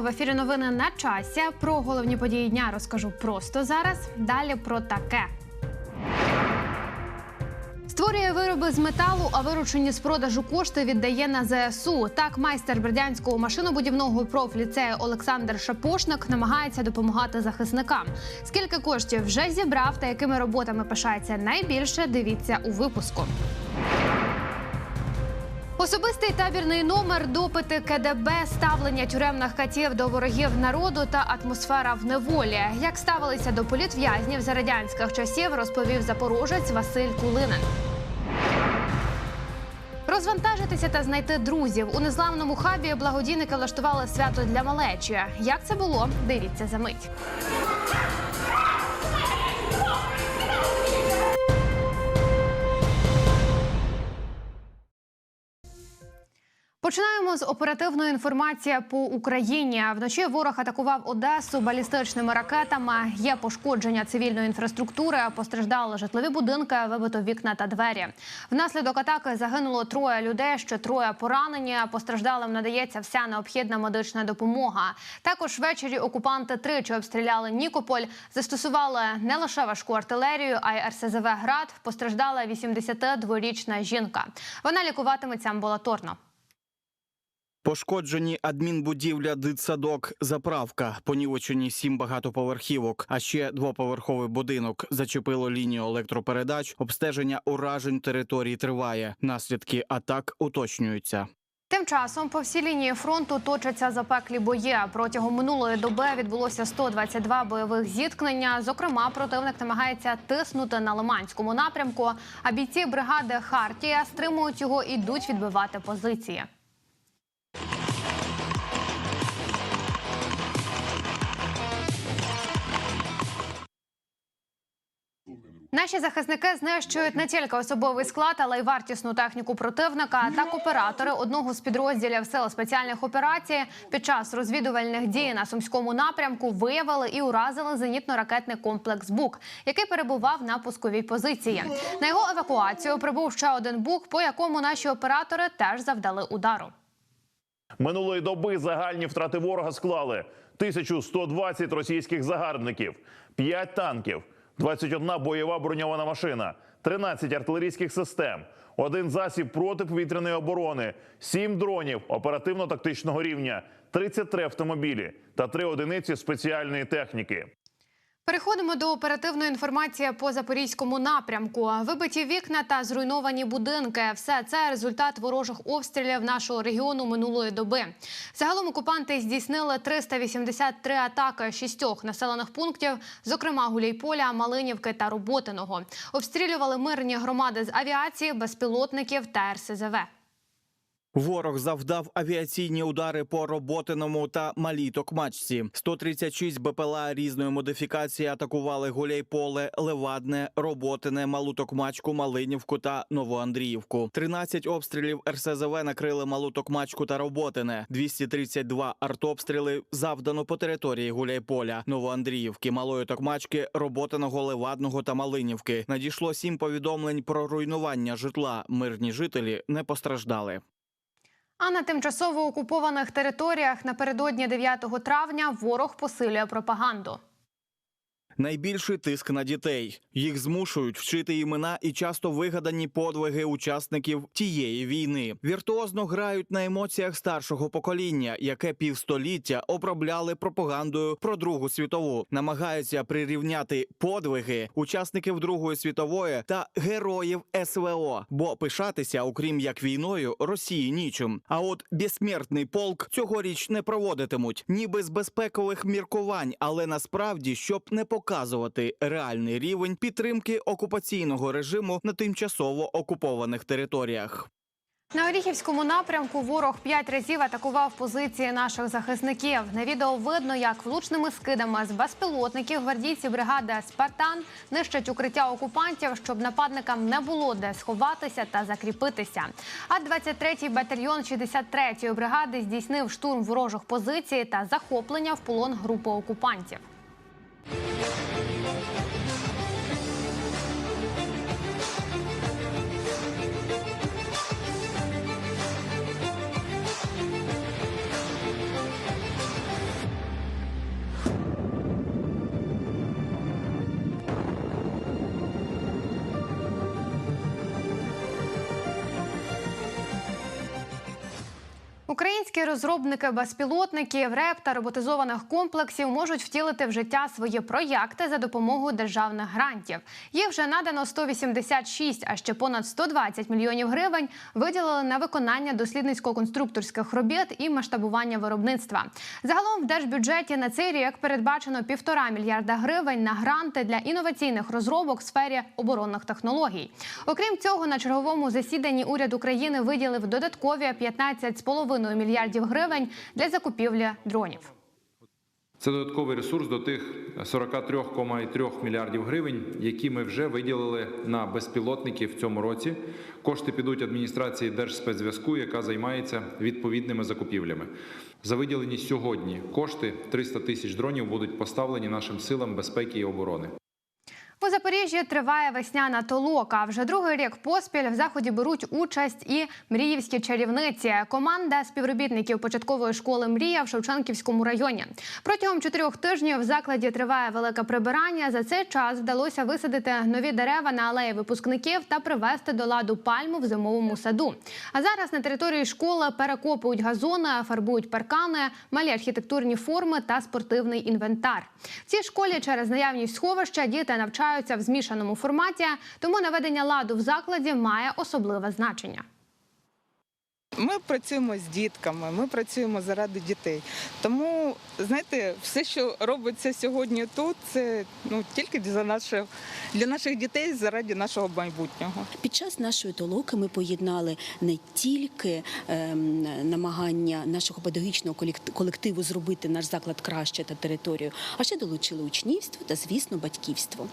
В ефірі. Новини на часі. Про головні події дня розкажу просто зараз. Далі про таке. Створює вироби з металу, а виручені з продажу кошти віддає на ЗСУ. Так, майстер бердянського машинобудівного профліцею Олександр Шапошник намагається допомагати захисникам. Скільки коштів вже зібрав та якими роботами пишається найбільше, дивіться у випуску. Особистий табірний номер, допити КДБ, ставлення тюремних катів до ворогів народу та атмосфера в неволі. Як ставилися до політв'язнів за радянських часів, розповів запорожець Василь Кулинин. Розвантажитися та знайти друзів у незламному хабі благодійники влаштували свято для малечі. Як це було? Дивіться за мить. Починаємо з оперативної інформації по Україні. Вночі ворог атакував Одесу балістичними ракетами. Є пошкодження цивільної інфраструктури, постраждали житлові будинки, вибито вікна та двері. Внаслідок атаки загинуло троє людей, ще троє поранені. Постраждалим надається вся необхідна медична допомога. Також ввечері окупанти тричі обстріляли Нікополь, застосували не лише важку артилерію, а й РСЗВ град. Постраждала 82-річна жінка. Вона лікуватиметься амбулаторно. Пошкоджені адмінбудівля, дитсадок, заправка, понівечені сім багатоповерхівок, а ще двоповерховий будинок. Зачепило лінію електропередач. Обстеження уражень території триває. Наслідки атак уточнюються. Тим часом по всій лінії фронту точаться запеклі бої. Протягом минулої доби відбулося 122 бойових зіткнення. Зокрема, противник намагається тиснути на Лиманському напрямку. А бійці бригади Хартія стримують його і йдуть відбивати позиції. Наші захисники знищують не тільки особовий склад, але й вартісну техніку противника. Так оператори одного з підрозділів сил спеціальних операцій під час розвідувальних дій на сумському напрямку виявили і уразили зенітно-ракетний комплекс БУК, який перебував на пусковій позиції. На його евакуацію прибув ще один БУК, по якому наші оператори теж завдали удару. Минулої доби загальні втрати ворога склали 1120 російських загарбників, 5 танків, 21 бойова броньована машина, 13 артилерійських систем, один засіб протиповітряної оборони, 7 дронів оперативно-тактичного рівня, 33 автомобілі та 3 одиниці спеціальної техніки. Переходимо до оперативної інформації по запорізькому напрямку. Вибиті вікна та зруйновані будинки. Все це результат ворожих обстрілів нашого регіону минулої доби. Загалом окупанти здійснили 383 атаки шістьох населених пунктів, зокрема Гуляйполя, Малинівки та Роботиного. Обстрілювали мирні громади з авіації, безпілотників та РСЗВ. Ворог завдав авіаційні удари по роботиному та малій токмачці. 136 БПЛА різної модифікації атакували Гуляйполе, Левадне, Роботине, Малу Токмачку, Малинівку та Новоандріївку. 13 обстрілів РСЗВ накрили Малу Токмачку та Роботине. 232 артобстріли завдано по території Гуляйполя, Новоандріївки, Малої Токмачки, Роботиного, Левадного та Малинівки. Надійшло сім повідомлень про руйнування житла. Мирні жителі не постраждали. А на тимчасово окупованих територіях напередодні 9 травня ворог посилює пропаганду. Найбільший тиск на дітей. Їх змушують вчити імена і часто вигадані подвиги учасників тієї війни. Віртуозно грають на емоціях старшого покоління, яке півстоліття обробляли пропагандою про Другу світову. Намагаються прирівняти подвиги учасників Другої світової та героїв СВО, бо пишатися, окрім як війною, Росії нічим. А от безсмертний полк цьогоріч не проводитимуть, ніби з безпекових міркувань, але насправді щоб не показувати реальний рівень підтримки окупаційного режиму на тимчасово окупованих територіях. На Оріхівському напрямку ворог п'ять разів атакував позиції наших захисників. На відео видно, як влучними скидами з безпілотників гвардійці бригади Спартан нищать укриття окупантів, щоб нападникам не було де сховатися та закріпитися. А 23-й батальйон 63-ї бригади здійснив штурм ворожих позицій та захоплення в полон групи окупантів. Thank you. Українські розробники безпілотників, РЕП та роботизованих комплексів можуть втілити в життя свої проєкти за допомогою державних грантів. Їх вже надано 186, а ще понад 120 мільйонів гривень виділили на виконання дослідницько-конструкторських робіт і масштабування виробництва. Загалом в держбюджеті на цей рік передбачено півтора мільярда гривень на гранти для інноваційних розробок в сфері оборонних технологій. Окрім цього, на черговому засіданні уряд України виділив додаткові 15,5 мільярдів гривень для закупівлі дронів. Це додатковий ресурс до тих 43,3 мільярдів гривень, які ми вже виділили на безпілотники в цьому році. Кошти підуть адміністрації Держспецзв'язку, яка займається відповідними закупівлями. За виділені сьогодні кошти 300 тисяч дронів будуть поставлені нашим силам безпеки і оборони. У Запоріжжі триває весняна толока. Вже другий рік поспіль в заході беруть участь і мріївські чарівниці. Команда співробітників початкової школи Мрія в Шевченківському районі. Протягом чотирьох тижнів в закладі триває велике прибирання. За цей час вдалося висадити нові дерева на алеї випускників та привести до ладу пальму в зимовому саду. А зараз на території школи перекопують газони, фарбують паркани, малі архітектурні форми та спортивний інвентар. В цій школі через наявність сховища діти навчаються в змішаному форматі, тому наведення ладу в закладі має особливе значення. Ми працюємо з дітками, ми працюємо заради дітей. Тому, знаєте, все, що робиться сьогодні тут, це ну тільки для наших, для наших дітей, заради нашого майбутнього. Під час нашої толоки ми поєднали не тільки ем, намагання нашого педагогічного колективу зробити наш заклад краще та територію, а ще долучили учнівство та, звісно, батьківство.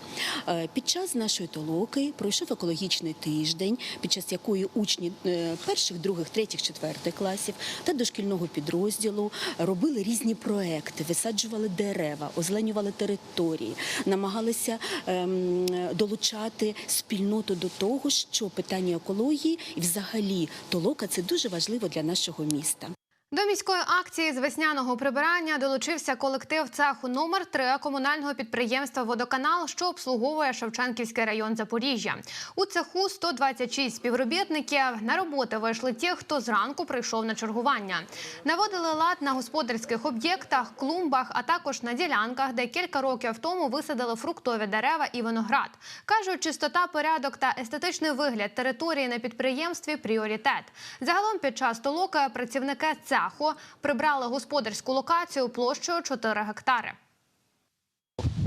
Е, Під час нашої толоки пройшов екологічний тиждень, під час якої учні е, перших, других, третіх, четвертих класів та дошкільного підрозділу робили різні проекти, висаджували дерева, озеленювали території, намагалися ем, долучати спільноту до того, що питання екології і взагалі толока це дуже важливо для нашого міста. До міської акції з весняного прибирання долучився колектив цеху номер 3 комунального підприємства Водоканал, що обслуговує Шевченківський район Запоріжжя. У цеху 126 співробітників. На роботи вийшли ті, хто зранку прийшов на чергування. Наводили лад на господарських об'єктах, клумбах, а також на ділянках, де кілька років тому висадили фруктові дерева і виноград. кажуть, чистота, порядок та естетичний вигляд території на підприємстві пріоритет. Загалом під час толоки працівники цеху прибрали господарську локацію площею 4 гектари.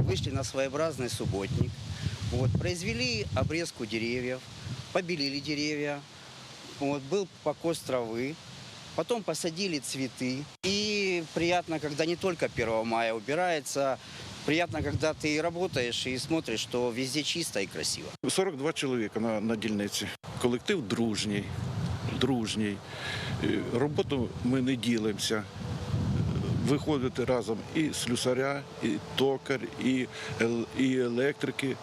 вышли на своеобразный субботник, вот, произвели обрезку деревьев, побелили деревья, вот, был покос травы, потом посадили цветы. И приятно, когда не только 1 мая убирается, приятно, когда ты работаешь и смотришь, что везде чисто и красиво. 42 чоловіка на, на дільниці. Колектив дружній, дружній. Е, Роботу ми не ділимося. Е, Виходити разом і слюсаря, і токар, і, і електрики.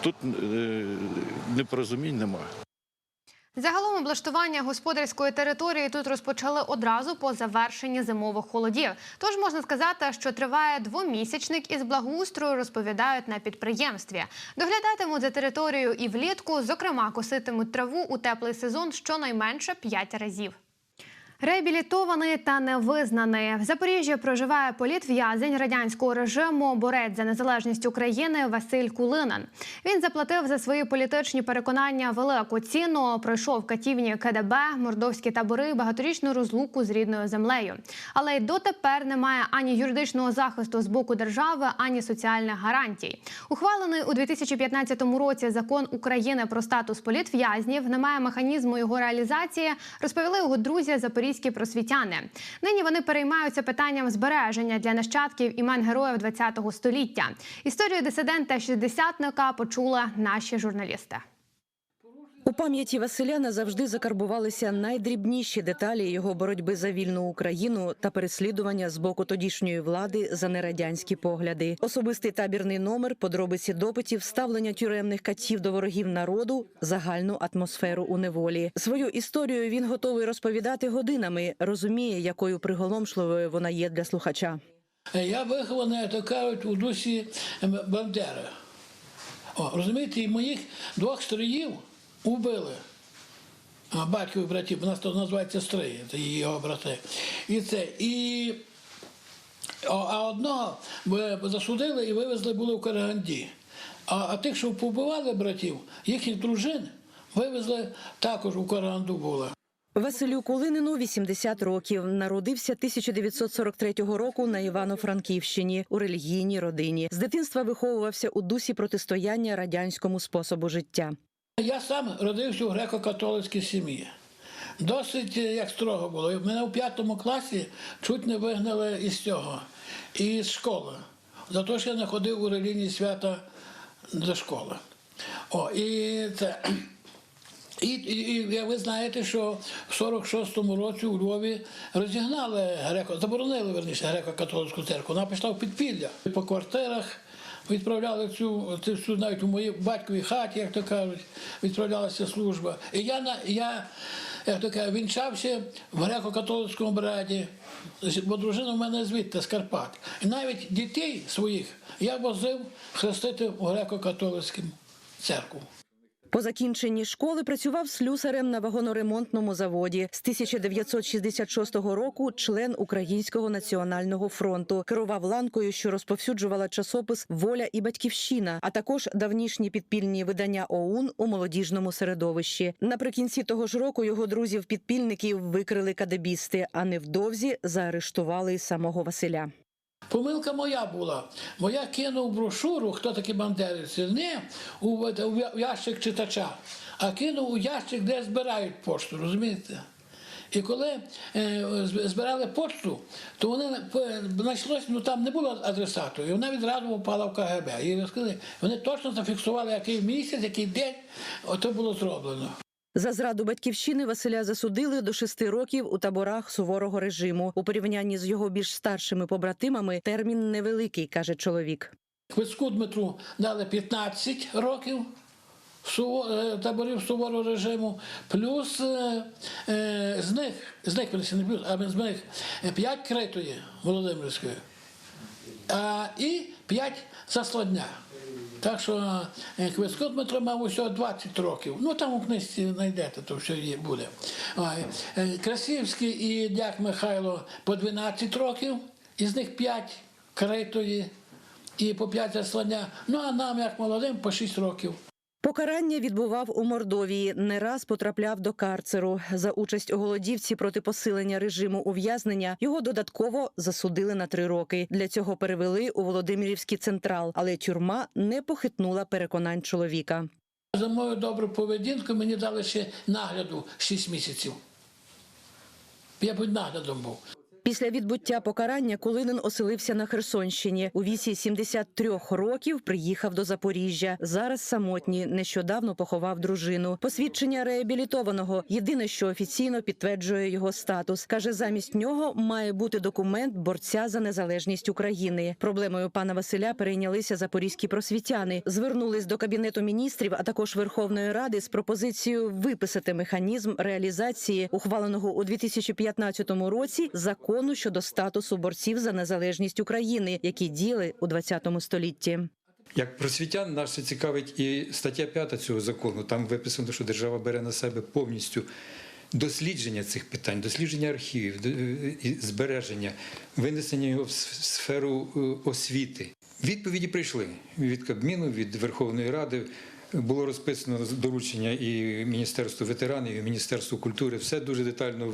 Тут е, непорозумінь немає. Загалом облаштування господарської території тут розпочали одразу по завершенні зимових холодів. Тож можна сказати, що триває двомісячник із благоустрою, розповідають на підприємстві. Доглядатимуть за територією і влітку, зокрема, коситимуть траву у теплий сезон щонайменше 5 разів. Реабілітований та невизнаний в Запоріжжі проживає політв'язень радянського режиму, борець за незалежність України Василь Кулинин. Він заплатив за свої політичні переконання велику ціну. Пройшов катівні КДБ, мордовські табори, багаторічну розлуку з рідною землею. Але й дотепер немає ані юридичного захисту з боку держави, ані соціальних гарантій. Ухвалений у 2015 році закон України про статус політв'язнів немає механізму його реалізації. Розповіли його друзі запорізькі просвітяни. Нині вони переймаються питанням збереження для нащадків імен героїв ХХ століття. Історію дисидента шістдесятника почули наші журналісти. У пам'яті Василя назавжди закарбувалися найдрібніші деталі його боротьби за вільну Україну та переслідування з боку тодішньої влади за нерадянські погляди. Особистий табірний номер, подробиці допитів, ставлення тюремних катів до ворогів народу, загальну атмосферу у неволі. Свою історію він готовий розповідати годинами, розуміє, якою приголомшливою вона є для слухача. Я вихований, як то кажуть, у дусі Бандери. О, розумієте, і моїх двох стріїв убили. а, батькові братів, у нас то називається сестри, це його брати. І це. І а одного е, засудили і вивезли були в Караганді. А, а тих, що побивали братів, їхніх дружин вивезли також у Караганду були. Василю Кулинину 80 років. Народився 1943 року на Івано-Франківщині у релігійній родині. З дитинства виховувався у дусі протистояння радянському способу життя. Я сам родився у греко-католицькій сім'ї. Досить е, як строго було. Мене у п'ятому класі чуть не вигнали із цього, із школи. За те, що я не ходив у релігійні свята до школи. О, і це. І, і, і ви знаєте, що в 46-му році у Львові розігнали греко, заборонили верніше греко-католицьку церкву. Вона пішла в підпілля. По квартирах відправляли цю, цю навіть у моїй батьковій хаті, як то кажуть, відправлялася служба. І я, я як то кажуть, вінчався в греко-католицькому браді, бо дружина в мене звідти, з Карпат. І навіть дітей своїх я возив хрестити в греко-католицькому церкву. По закінченні школи працював слюсарем на вагоноремонтному заводі. З 1966 року член Українського національного фронту керував ланкою, що розповсюджувала часопис Воля і батьківщина, а також давнішні підпільні видання ОУН у молодіжному середовищі. Наприкінці того ж року його друзів-підпільників викрили кадебісти, а невдовзі заарештували самого Василя. Помилка моя була. Бо я кинув брошуру, хто такі бандерівці, не у, ящик читача, а кинув у ящик, де збирають пошту, розумієте? І коли е, збирали пошту, то вони е, знайшлось, ну там не було адресату, і вона відразу попала в КГБ. І розказали, вони точно зафіксували, який місяць, який день, ото було зроблено. За зраду батьківщини Василя засудили до шести років у таборах суворого режиму. У порівнянні з його більш старшими побратимами термін невеликий, каже чоловік. Квицьку Дмитру дали 15 років е, таборів суворого режиму, плюс е, е, з них, з них не плюс, а з них 5 критої Володимирської і 5 заслання. Так що е, Квицько Дмитро мав усього 20 років. Ну там у книжці знайдете, то все є буде. Е, Красівський і Дяк Михайло по 12 років, із них 5 критої і по 5 заслання. Ну а нам, як молодим, по 6 років. Покарання відбував у Мордовії. Не раз потрапляв до карцеру. За участь у голодівці проти посилення режиму ув'язнення його додатково засудили на три роки. Для цього перевели у Володимирівський централ, але тюрма не похитнула переконань чоловіка. За мою добру поведінку мені дали ще нагляду 6 місяців. Я під наглядом був. Після відбуття покарання Кулинин оселився на Херсонщині. У віці 73 років приїхав до Запоріжжя. Зараз самотній. Нещодавно поховав дружину. Посвідчення реабілітованого єдине, що офіційно підтверджує його статус. каже, замість нього має бути документ борця за незалежність України. Проблемою пана Василя перейнялися запорізькі просвітяни. Звернулись до кабінету міністрів, а також Верховної Ради з пропозицією виписати механізм реалізації ухваленого у 2015 році закону щодо статусу борців за незалежність України, які діяли у 20 столітті. Як просвітян нас цікавить і стаття 5 цього закону. Там виписано, що держава бере на себе повністю дослідження цих питань, дослідження архівів, збереження, винесення його в сферу е, освіти. Відповіді прийшли від Кабміну, від Верховної Ради. Було розписано доручення і Міністерству ветеранів, і Міністерству культури. Все дуже детально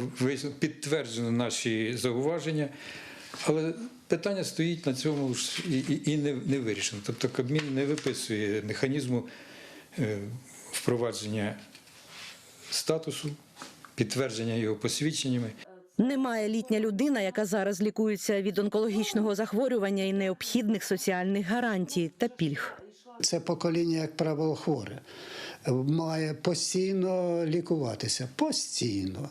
підтверджено наші зауваження. Але питання стоїть на цьому ж і не, не вирішено. Тобто Кабмін не виписує механізму е, впровадження статусу, підтвердження його посвідченнями. Немає літня людина, яка зараз лікується від онкологічного захворювання і необхідних соціальних гарантій та пільг. Це покоління, як правило, хворе, має постійно лікуватися. Постійно.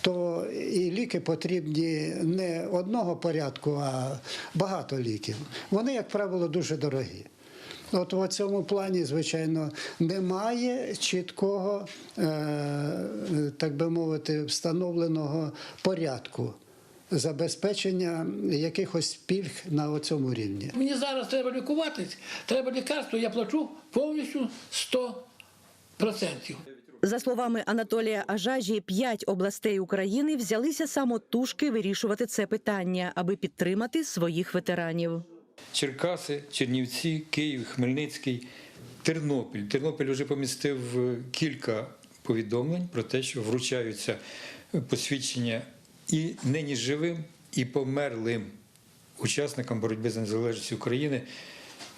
То і ліки потрібні не одного порядку, а багато ліків. Вони, як правило, дуже дорогі. От у цьому плані, звичайно, немає чіткого, е, так би мовити, встановленого порядку забезпечення якихось пільг на цьому рівні. Мені зараз треба лікуватись, треба лікарство, я плачу повністю 100%. За словами Анатолія Ажажі, п'ять областей України взялися самотужки вирішувати це питання, аби підтримати своїх ветеранів. Черкаси, Чернівці, Київ, Хмельницький, Тернопіль. Тернопіль вже помістив е, кілька повідомлень про те, що вручаються посвідчення і нині живим, і померлим учасникам боротьби за незалежність України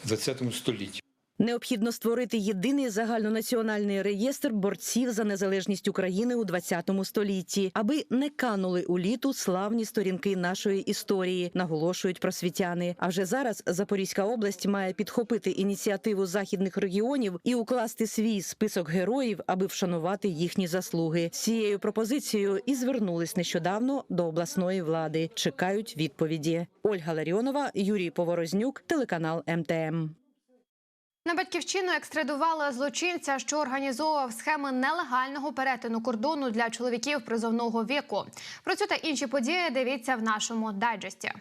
в ХХ столітті. Необхідно створити єдиний загальнонаціональний реєстр борців за незалежність України у 20 столітті, аби не канули у літу славні сторінки нашої історії, наголошують просвітяни. А вже зараз Запорізька область має підхопити ініціативу західних регіонів і укласти свій список героїв, аби вшанувати їхні заслуги. З цією пропозицією і звернулись нещодавно до обласної влади. Чекають відповіді. Ольга Ларіонова, Юрій Поворознюк, телеканал МТМ. На батьківщину екстрадували злочинця, що організовував схеми нелегального перетину кордону для чоловіків призовного віку. Про цю та інші події дивіться в нашому дайджесті.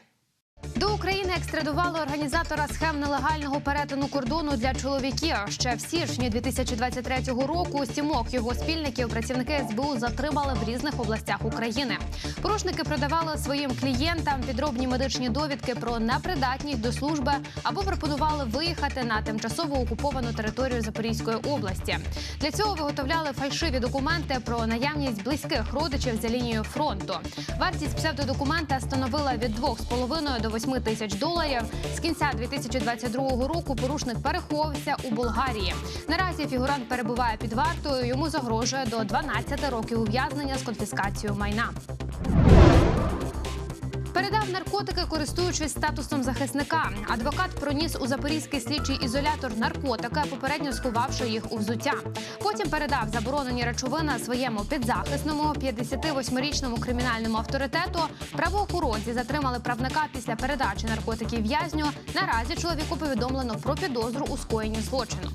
До України екстрадували організатора схем нелегального перетину кордону для чоловіків. Ще в січні 2023 року сімох його спільників працівники СБУ затримали в різних областях України. Порушники продавали своїм клієнтам підробні медичні довідки про непридатність до служби або пропонували виїхати на тимчасово окуповану територію Запорізької області. Для цього виготовляли фальшиві документи про наявність близьких родичів за лінією фронту. Вартість псевдодокумента становила від 2,5 до 8 тисяч доларів. З кінця 2022 року порушник переховався у Болгарії. Наразі фігурант перебуває під вартою. Йому загрожує до 12 років ув'язнення з конфіскацією майна. Наркотики, користуючись статусом захисника. Адвокат проніс у запорізький слідчий ізолятор наркотики, попередньо сховавши їх у взуття. Потім передав заборонені речовини своєму підзахисному 58-річному кримінальному авторитету. Правоохоронці затримали правника після передачі наркотиків в'язню. Наразі чоловіку повідомлено про підозру у скоєнні злочину.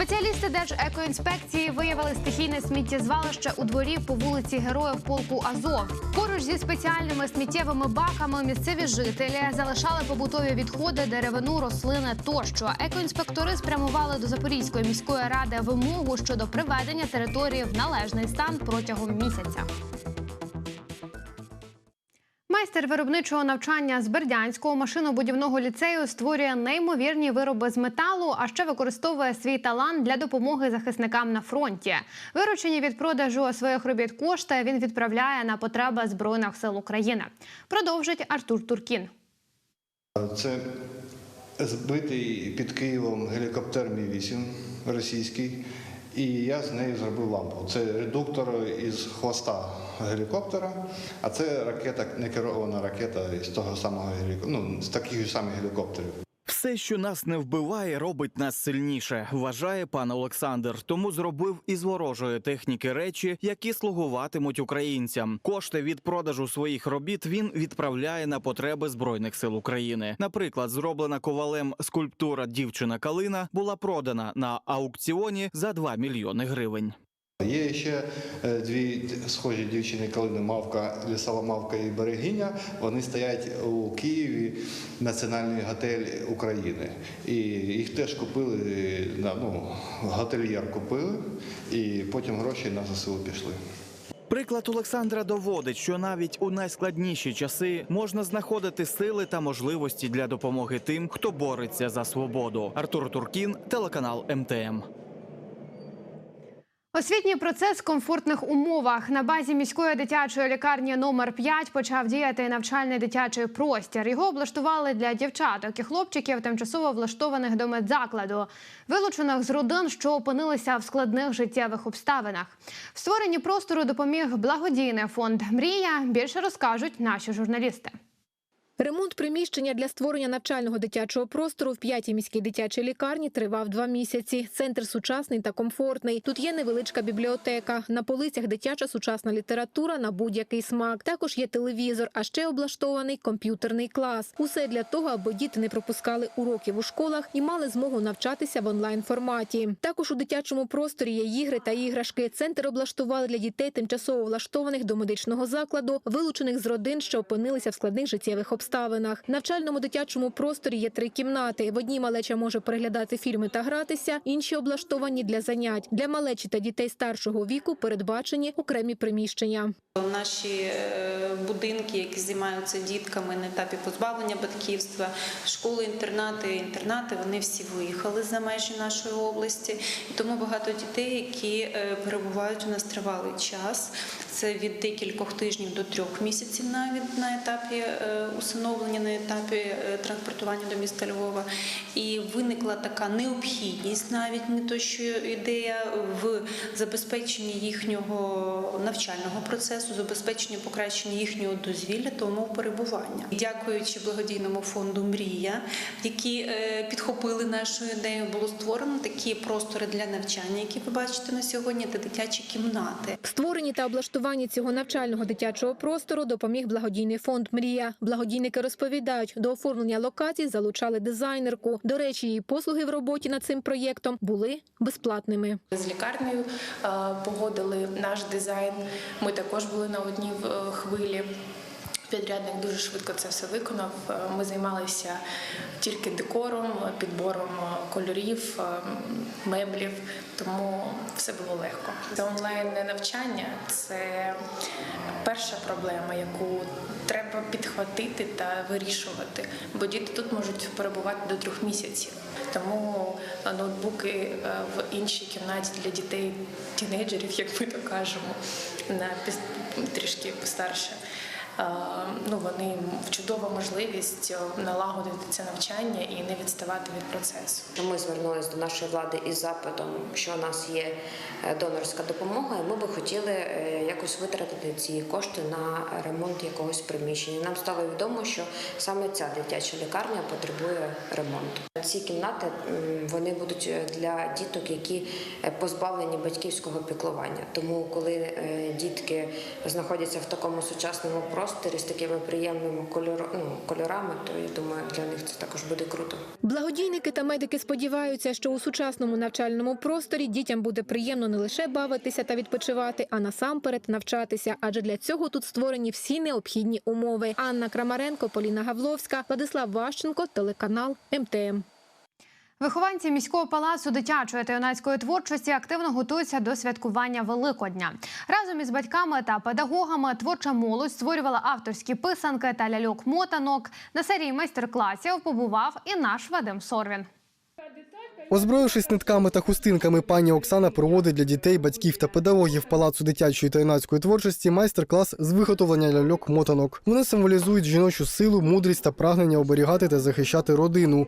Спеціалісти Держекоінспекції виявили стихійне сміттєзвалище у дворі по вулиці Героїв полку Азов. Поруч зі спеціальними сміттєвими баками місцеві жителі залишали побутові відходи, деревину, рослини тощо. Екоінспектори спрямували до Запорізької міської ради вимогу щодо приведення території в належний стан протягом місяця. Майстер виробничого навчання з Бердянського машинобудівного ліцею створює неймовірні вироби з металу, а ще використовує свій талант для допомоги захисникам на фронті. Виручені від продажу своїх робіт кошти він відправляє на потреби збройних сил України. Продовжить Артур Туркін. Це збитий під Києвом гелікоптер Мі-8 російський. І я з нею зробив лампу. Це редуктор із хвоста гелікоптера, а це ракета, некерована ракета з того самого гелікоптера, ну, з таких самих гелікоптерів. Все, що нас не вбиває, робить нас сильніше, вважає пан Олександр. Тому зробив із ворожої техніки речі, які слугуватимуть українцям. Кошти від продажу своїх робіт він відправляє на потреби збройних сил України. Наприклад, зроблена ковалем скульптура Дівчина Калина була продана на аукціоні за 2 мільйони гривень. Є ще е, дві схожі дівчини калини Мавка, лісова мавка і берегиня. Вони стоять у Києві, Національний готель України. І їх теж купили, на- ну, готельєр купили, і потім гроші на ЗСУ пішли. Приклад Олександра доводить, що навіть у найскладніші часи можна знаходити сили та можливості для допомоги тим, хто бореться за свободу. Артур Туркін, телеканал МТМ. Освітній процес в комфортних умовах на базі міської дитячої лікарні номер 5 почав діяти навчальний дитячий простір. Його облаштували для дівчаток і хлопчиків, тимчасово влаштованих до медзакладу, вилучених з родин, що опинилися в складних життєвих обставинах. В створенні простору допоміг благодійний фонд Мрія. Більше розкажуть наші журналісти. Ремонт приміщення для створення навчального дитячого простору в п'ятій міській дитячій лікарні тривав два місяці. Центр сучасний та комфортний. Тут є невеличка бібліотека. На полицях дитяча сучасна література на будь-який смак. Також є телевізор, а ще облаштований комп'ютерний клас. Усе для того, аби діти не пропускали уроків у школах і мали змогу навчатися в онлайн форматі. Також у дитячому просторі є ігри та іграшки. Центр облаштували для дітей, тимчасово влаштованих до медичного закладу, вилучених з родин, що опинилися в складних життєвих обставинах. Обставинах. В навчальному дитячому просторі є три кімнати. В одній малеча може переглядати фільми та гратися, інші облаштовані для занять. Для малечі та дітей старшого віку передбачені окремі приміщення. Наші е, будинки, які займаються дітками на етапі позбавлення батьківства, школи, інтернати, інтернати, вони всі виїхали за межі нашої області. І тому багато дітей, які е, перебувають у нас тривалий час. Це від декількох тижнів до трьох місяців навіть на етапі е, усиновлення, на етапі е, транспортування до міста Львова. І виникла така необхідність, навіть не то, що ідея в забезпеченні їхнього навчального процесу, забезпеченні покращення їхнього дозвілля, тому перебування. Дякуючи благодійному фонду Мрія, які е, підхопили нашу ідею, було створено такі простори для навчання, які ви бачите на сьогодні, та дитячі кімнати. В створенні та облаштуванні цього навчального дитячого простору допоміг благодійний фонд Мрія. Благодійники розповідають, до оформлення локацій залучали дизайнерку. До речі, її послуги в роботі над цим проєктом були безплатними. З лікарнею е, погодили наш дизайн. Ми також були на одній е, хвилі. Підрядник дуже швидко це все виконав. Е, Ми займалися тільки декором, підбором е, кольорів, е, меблів, тому все було легко. Це онлайн навчання це перша проблема, яку треба підхватити та вирішувати, бо діти тут можуть перебувати до трьох місяців. Тому ноутбуки в іншій кімнаті для дітей, тінейджерів, як ми то кажемо, на трішки постарше. Е, Ну, вони чудова можливість е, налагодити це навчання і не відставати від процесу. Ми звернулися до нашої влади із запитом, що у нас є е, донорська допомога, і ми би хотіли якось витратити ці кошти на ремонт якогось приміщення. Нам стало відомо, що саме ця дитяча лікарня потребує ремонту. Ці кімнати вони будуть для діток, які позбавлені батьківського піклування. Тому, коли дітки знаходяться в такому сучасному просторі з такими приємними ну, кольорами, то я думаю, для них це також буде круто. Благодійники та медики сподіваються, що у сучасному навчальному просторі дітям буде приємно не лише бавитися та відпочивати, а насамперед навчатися. Адже для цього тут створені всі необхідні умови. Анна Крамаренко, Поліна Гавловська, Владислав Ващенко, телеканал МТМ. Вихованці міського палацу дитячої та юнацької творчості активно готуються до святкування Великодня. Разом із батьками та педагогами творча молодь створювала авторські писанки та ляльок-мотанок. На серії майстер-класів побував і наш Вадим Сорвін. Озброївшись нитками та хустинками, пані Оксана проводить для дітей, батьків та педагогів палацу дитячої та юнацької творчості майстер-клас з виготовлення ляльок-мотанок. Вони символізують жіночу силу, мудрість та прагнення оберігати та захищати родину.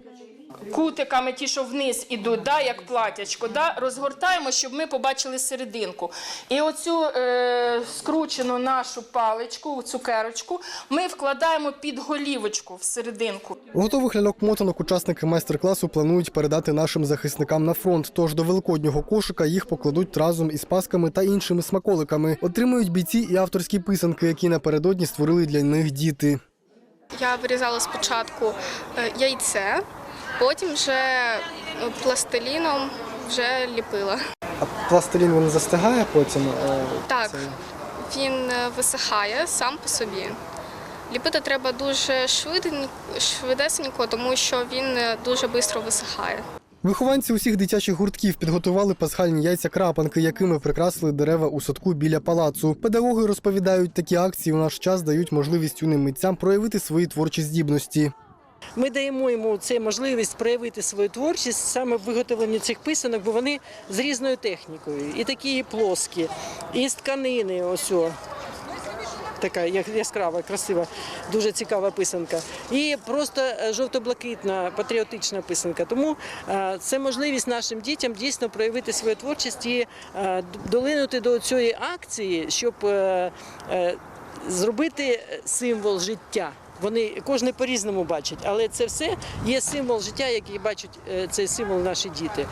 Кутиками, ті, що вниз ідуть, да, як платячко, да, розгортаємо, щоб ми побачили серединку. І оцю е, скручену нашу паличку, цукерочку, ми вкладаємо під голівочку в серединку. Готових ляльок-мотанок учасники майстер-класу планують передати нашим захисникам на фронт. Тож до великоднього кошика їх покладуть разом із пасками та іншими смаколиками. Отримують бійці і авторські писанки, які напередодні створили для них діти. Я вирізала спочатку е, яйце, потім вже е, пластиліном вже ліпила. А пластилін він застигає потім. Так, він е, висихає сам по собі. Ліпити треба дуже швидесенько, тому що він е, дуже швидко висихає. Вихованці усіх дитячих гуртків підготували пасхальні яйця крапанки, якими прикрасили дерева у садку біля палацу. Педагоги розповідають, такі акції у наш час дають можливість юним митцям проявити свої творчі здібності. Ми даємо йому цю можливість проявити свою творчість саме в виготовленні цих писанок, бо вони з різною технікою. І такі і плоскі, і з тканини. Ось. Така яскрава, красива, дуже цікава писанка. І просто е, жовто-блакитна патріотична писанка. Тому е, це можливість нашим дітям дійсно проявити свою творчість і е, долинути до цієї акції, щоб зробити символ життя. Вони кожен по-різному бачать, але це все є символ життя, який бачать е, цей символ наші діти.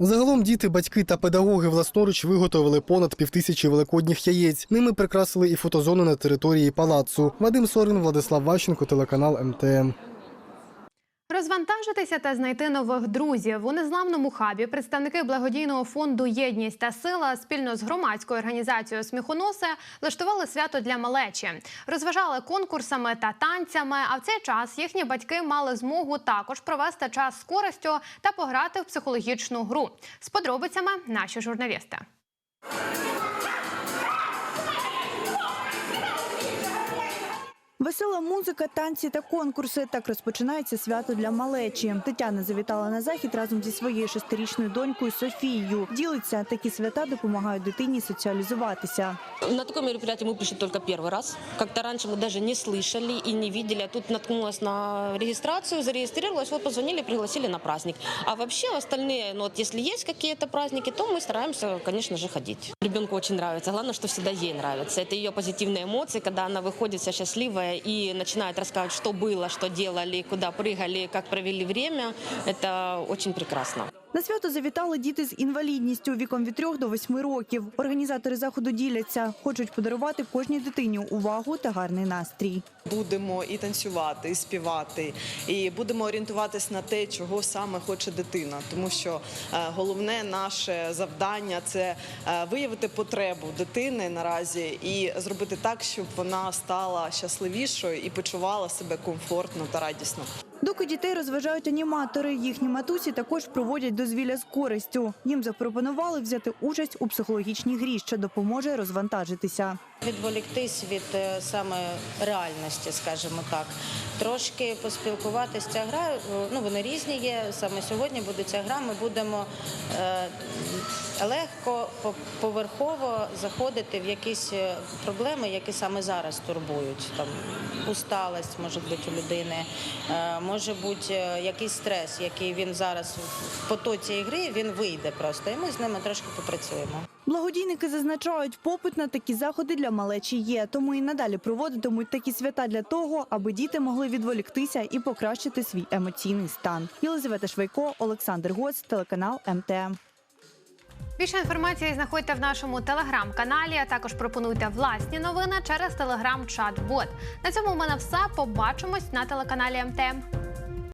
Загалом діти, батьки та педагоги власноруч виготовили понад півтисячі великодніх яєць. Ними прикрасили і фотозони на території палацу. Вадим Сорин, Владислав Ващенко, телеканал МТМ. Розвантажитися та знайти нових друзів у незламному хабі представники благодійного фонду Єдність та сила спільно з громадською організацією Сміхоноси влаштували свято для малечі, розважали конкурсами та танцями. А в цей час їхні батьки мали змогу також провести час з користю та пограти в психологічну гру. З подробицями наші журналісти. Весела музика, танці та конкурси. Так розпочинається свято для малечі. Тетяна завітала на захід разом зі своєю шестирічною донькою Софією. Ділиться, такі свята допомагають дитині соціалізуватися. На такое мероприятие мы пришли только первый раз. Как-то раньше мы даже не слышали и не видели. А тут наткнулась на регистрацию, зарегистрировалась, вот позвонили, пригласили на праздник. А вообще остальные, ну вот если есть какие-то праздники, то мы стараемся, конечно же, ходить. Ребенку очень нравится. Главное, что всегда ей нравится. Это ее позитивные эмоции, когда она выходит вся счастливая и начинает рассказывать, что было, что делали, куда прыгали, как провели время. Это очень прекрасно. На свято завітали діти з інвалідністю віком від 3 до 8 років. Організатори заходу діляться, хочуть подарувати кожній дитині увагу та гарний настрій. Будемо і танцювати, і співати, і будемо орієнтуватись на те, чого саме хоче дитина. Тому що е, головне наше завдання це е, виявити потребу дитини наразі і зробити так, щоб вона стала щасливішою і почувала себе комфортно та радісно. Доки дітей розважають аніматори, їхні матусі також проводять дозвілля з користю. Їм запропонували взяти участь у психологічній грі, що допоможе розвантажитися. відволіктись від е, саме реальності, скажімо так. Трошки поспілкуватися. Ця гра, е, ну вони різні є. Саме сьогодні буде ця гра. Ми будемо е, легко, по- поверхово заходити в якісь е, проблеми, які саме зараз турбують. Там усталость може бути у людини, е, може бути е, якийсь стрес, який він зараз в потоці ігри він вийде просто. І ми з ними трошки попрацюємо. Благодійники зазначають, попит на такі заходи для малечі є, тому і надалі проводитимуть такі свята для того, аби діти могли відволіктися і покращити свій емоційний стан. Єлизавета Швайко, Олександр Гоц, телеканал МТМ. Більше інформації знаходьте в нашому телеграм-каналі. а Також пропонуйте власні новини через телеграм-чат-бот. На цьому у мене все. Побачимось на телеканалі МТМ.